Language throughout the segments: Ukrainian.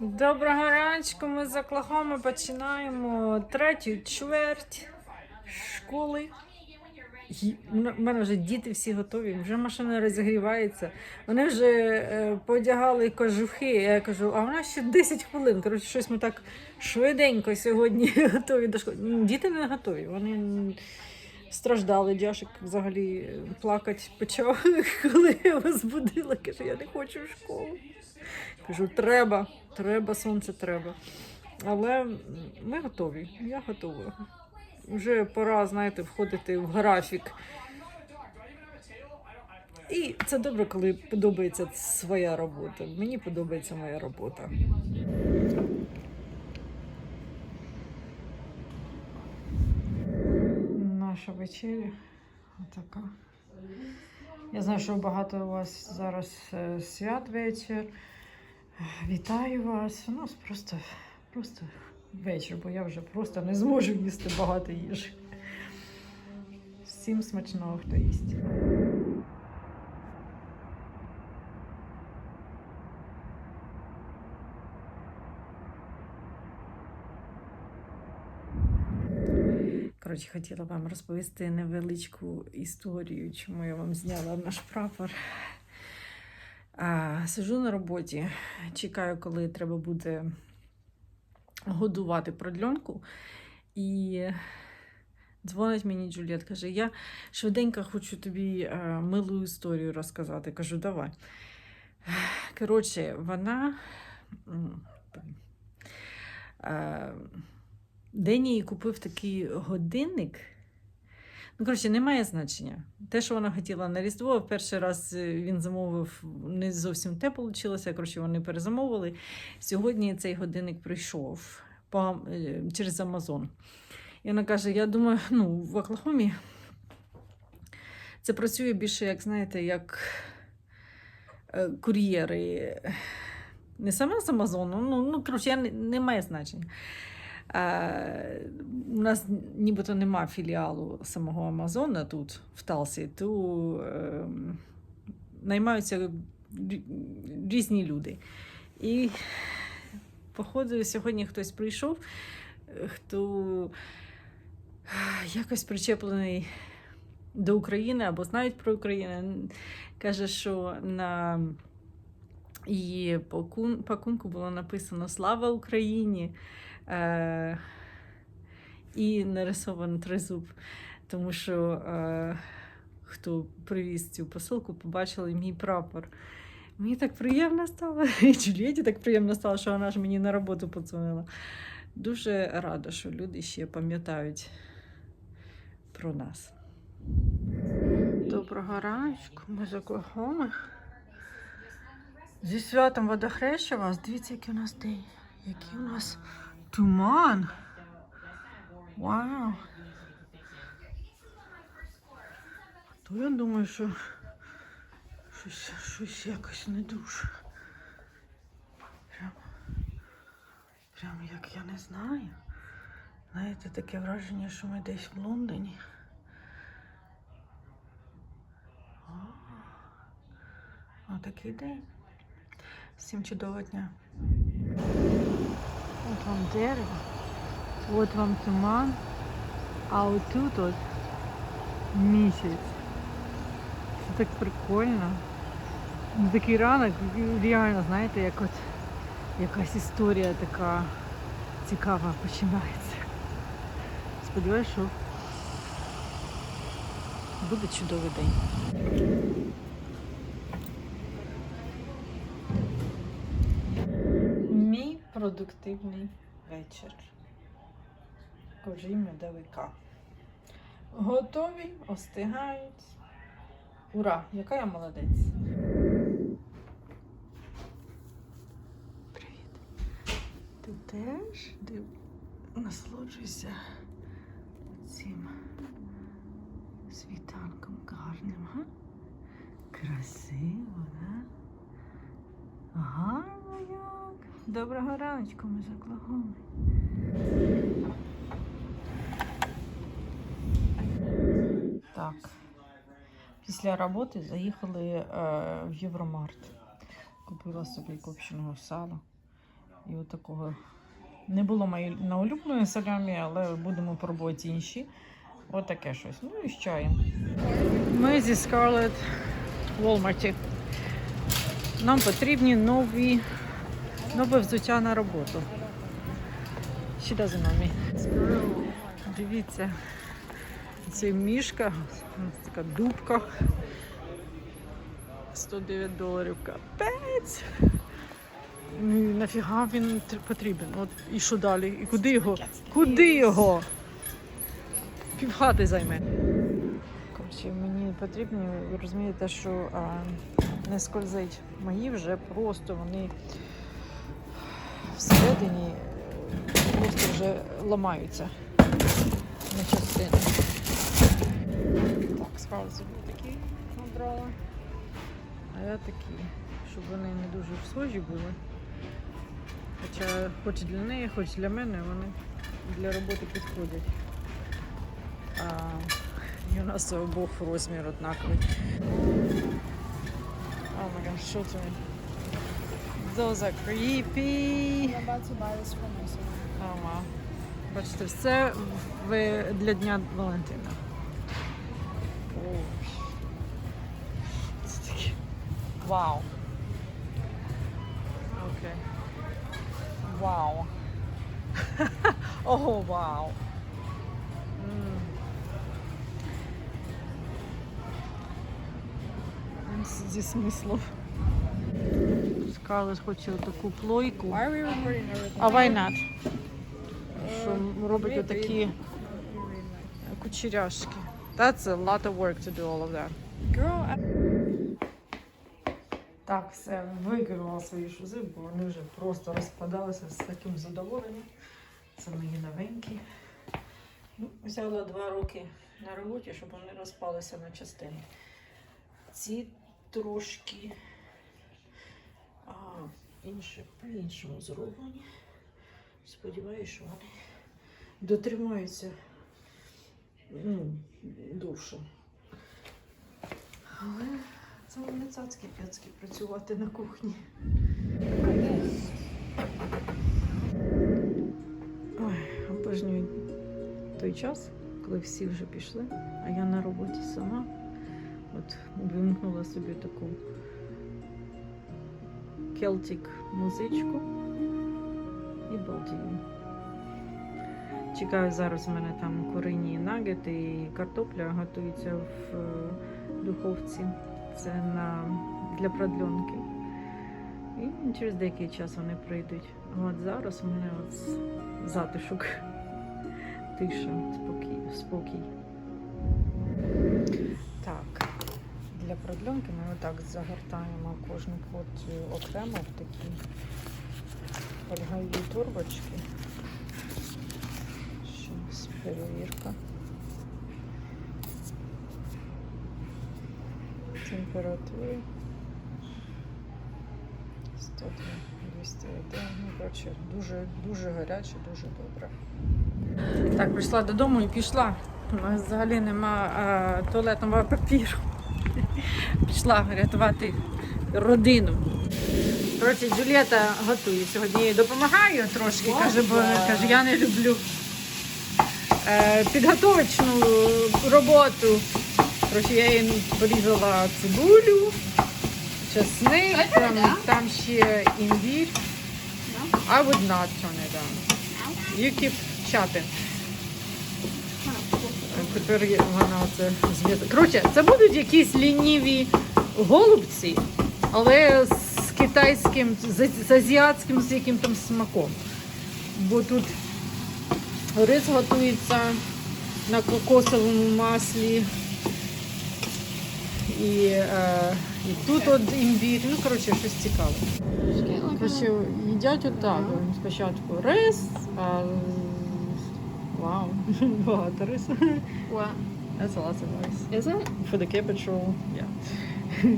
Доброго раночку, ми з Оклахоми починаємо третю чверть школи. В мене вже діти всі готові, вже машина розігрівається. Вони вже е, подягали кожухи. Я кажу, а в нас ще 10 хвилин. Коротше, щось ми так швиденько сьогодні готові до школи. Діти не готові. Вони страждали. Дяшик взагалі плакати почав, коли я вас збудила. Каже, я не хочу в школу. Кажу, треба, треба, сонце треба. Але ми готові. Я готова. Вже пора, знаєте, входити в графік. І це добре, коли подобається своя робота. Мені подобається моя робота. Наша вечеря Отака. Я знаю, що багато у вас зараз е, свят вечір. Вітаю вас. У нас просто, просто вечір, бо я вже просто не зможу їсти багато їжі. Всім смачного, хто їсть. Коротше, хотіла вам розповісти невеличку історію, чому я вам зняла наш прапор. А, сижу на роботі, чекаю, коли треба буде годувати продльонку. І дзвонить мені Джуліет, каже: Я швиденько хочу тобі е, милу історію розказати. Кажу, давай. Коротше, вона. Дені їй купив такий годинник. Ну, коротше, немає значення. Те, що вона хотіла на Різдво, перший раз е, він замовив не зовсім те вийшло. Коротше, вони перезамовили. Сьогодні цей годинник прийшов по, е, через Амазон. І вона каже: Я думаю, ну, в Оклахомі це працює більше, як знаєте, як е, кур'єри. Не саме з Амазону, ну, ну коротше, я не, не має значення. Е, у нас нібито нема філіалу самого Амазона тут, в Талсі, то е, наймаються різні люди. І, походу, сьогодні хтось прийшов, е, хто якось причеплений до України або знають про Україну. Каже, що на її пакунку було написано Слава Україні! Е, і нарисований тризуб, тому що е, хто привіз цю посилку, побачили мій прапор. Мені так приємно стало, і Джулієті так приємно стало, що вона ж мені на роботу подзвонила. Дуже рада, що люди ще пам'ятають про нас. Доброго раночку, ми з Оклахоми. Зі святом водохреща вас. Дивіться, який у нас день. Який у нас туман. Вау. То я думаю, що щось, щось якось не дуже. Прям, прям як я не знаю. Знаєте, таке враження, що ми десь в Лондоні. О, Отакий день. Всім чудового дня. От вам дерево, от вам туман, а отут от місяць. Це так прикольно. Ну, Такий ранок, реально, знаєте, як от якась історія така цікава починається. Сподіваюсь, що буде чудовий день. Мій продуктивний вечір. Кожі медовика. Готові, остигають. Ура! Яка я молодець. Привіт. Ти теж див... насолоджуйся цим світанком гарним, га? Красиво, да? Гарно як. Доброго раночку, ми з Оклахоми. Так. Після роботи заїхали е, в Євромарт. Купила собі копченого сала. І от такого. Не було моєї на улюбленої салямі, але будемо пробувати інші. От таке щось. Ну і з чаєм. Ми зі Scarlett в Walmart. Нам потрібні нові, нове взуття на роботу. Ще doesn't know. Дивіться, це мішка, така дубка. 109 доларів капець. Ну нафіга він потрібен? От і що далі? І куди його? Куди його? Півхати займе. Коротше, мені потрібно, ви розумієте, що а, не скользить. Мої вже просто вони всередині е, просто вже ламаються на частини. Так, собі такі набрала. А я такі, щоб вони не дуже схожі були. Хоча хоч для неї, хоч для мене вони для роботи підходять. А, і у нас обох розмір однаковий. О май що це? Those are creepy. I'm about to buy this for my son. Ага. Бачите, все в, для Дня Валентина. О, Це таке. Вау. Окей. Вау. Ого, вау. М. Він Зі смислом. Скарлес хоче таку плойку. А why not? Що Е, робить отакі кучеряшки. That's a lot of work to do all of that. Girl, I- Так, все, викинула свої шузи, бо вони вже просто розпадалися з таким задоволенням. Це мої новенькі. Ну, взяла два роки на роботі, щоб вони розпалися на частини. Ці трошки а, інше, по-іншому зроблені. Сподіваюся, що вони дотримаються ну, довше. Але це не цацькі п'яцькі працювати на кухні. Ой, обожнюю той час, коли всі вже пішли, а я на роботі сама. От вимкнула собі таку келтик музичку і балдію. Чекаю, зараз у мене там курині нагети і картопля готується в е, духовці. Це на, для продльонки. І через деякий час вони прийдуть. А от зараз у мене от затишок, тиша, спокій. спокій. Так, для продльонки ми отак загортаємо кожну порцію окремо в такі фольгові турбочки. Щас перевірка. Температури 102, 201. Ну, коротше, дуже, дуже гаряче, дуже добре. Так, прийшла додому і пішла. У нас взагалі нема а, туалетного папіру. Пішла рятувати родину. Коротше, Джулієта готує сьогодні. Їй допомагаю трошки. Каже, бо каже, я не люблю е, підготовочну роботу. Коротше, я їй порізала цибулю, чесник, там, там ще імбір. I would not turn it down. You keep chatting. Тепер вона оце зв'язок. Коротше, це будуть якісь лініві голубці, але з китайським, з, з азіатським з яким там смаком. Бо тут рис готується на кокосовому маслі. І, е, і тут от імбір. Ну, коротше, щось цікаве. Коротше, їдять отак. Спочатку рис, а Wow. wow, that is. what? That's lots of rice. Is it? For the cabbage roll, yeah.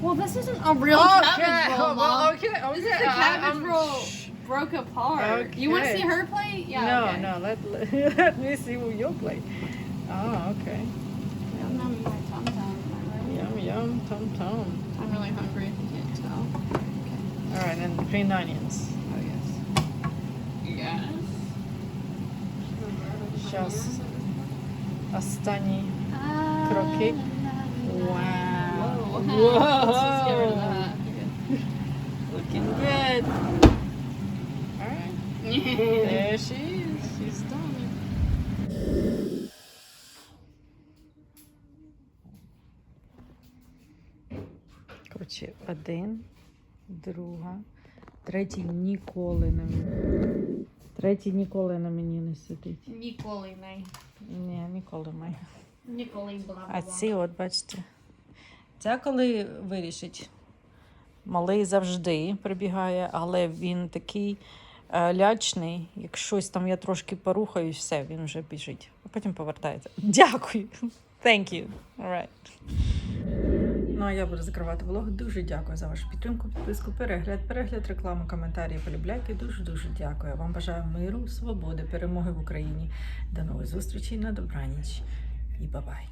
well, this isn't a real oh, okay. roll, Mom. Well, okay, okay. This is a uh, cabbage um, roll broke apart. Okay. You want to see her play? Yeah. No, okay. no. Let, let, me see what you play. Oh, ah, okay. Yum yum, my tum tum. Yum yum, tum tum. I'm really hungry. If you can't tell. Okay. All right, and green onions. Щас. Останні Ah, кроки. Wow. Looking good. Alright. There she is. She's done it. Коротше, один, друга, третій ніколи мені. Третій ніколи на мені не сидить. Ніколи не. Ні, ніколи має. Ніколи бла А ці, от бачите. Ця коли вирішить. Малий завжди прибігає, але він такий е, лячний. Як щось там я трошки порухаюсь, все, він вже біжить. А потім повертається. Дякую. Thank you. All right. Ну, а я буду закривати влог. Дуже дякую за вашу підтримку, підписку, перегляд, перегляд, рекламу, коментарі, полюбляйки. Дуже дуже дякую. Вам бажаю миру, свободи, перемоги в Україні. До нових зустрічей на добраніч і бабай.